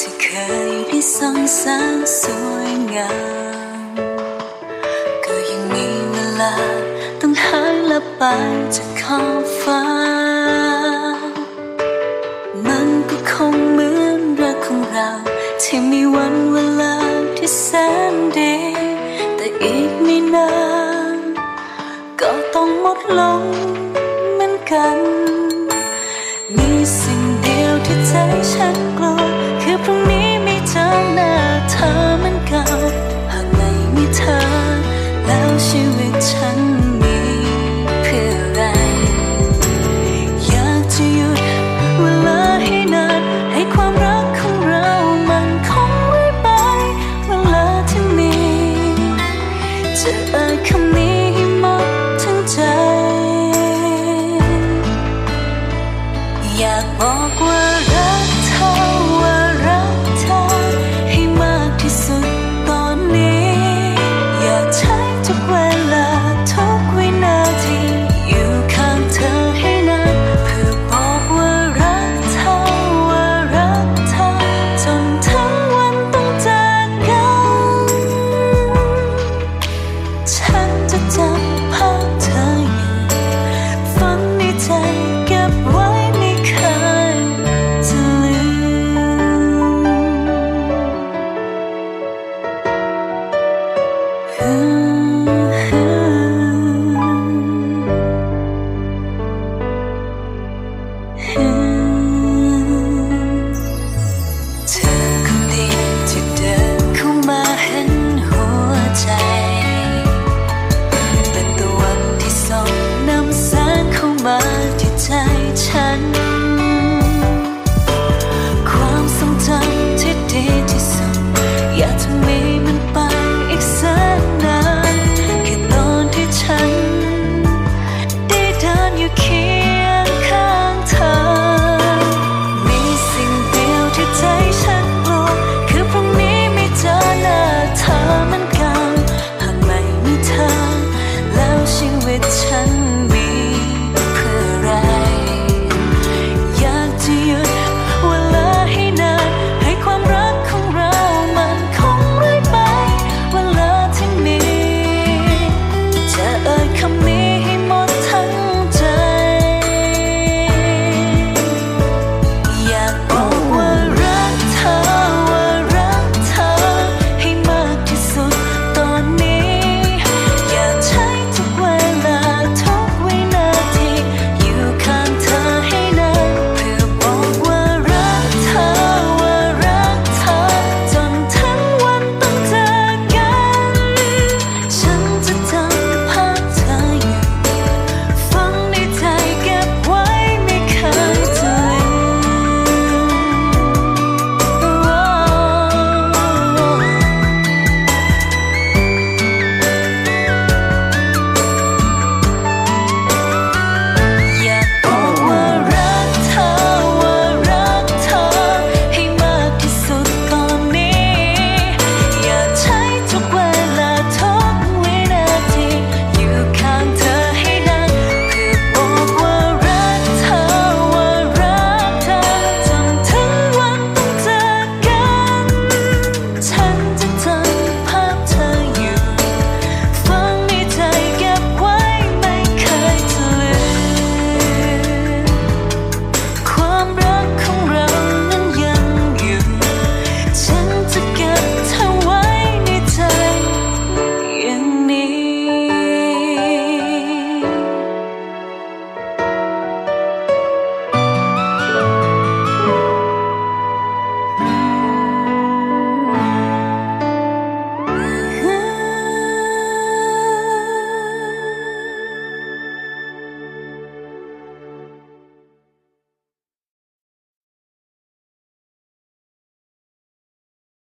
ที่เคยได้สร้างสรสวยงาม ก็ยังมีเวลาต้องหายละไปจากขอบฟ้า มันก็คงเหมือนรักของเรา ที่มีวันเวลาที่แสนดีแต่อีกไม่นาน ก็ต้องหมดลงเหมือนกัน มีสิ่งเดียวที่ใจฉันกลัว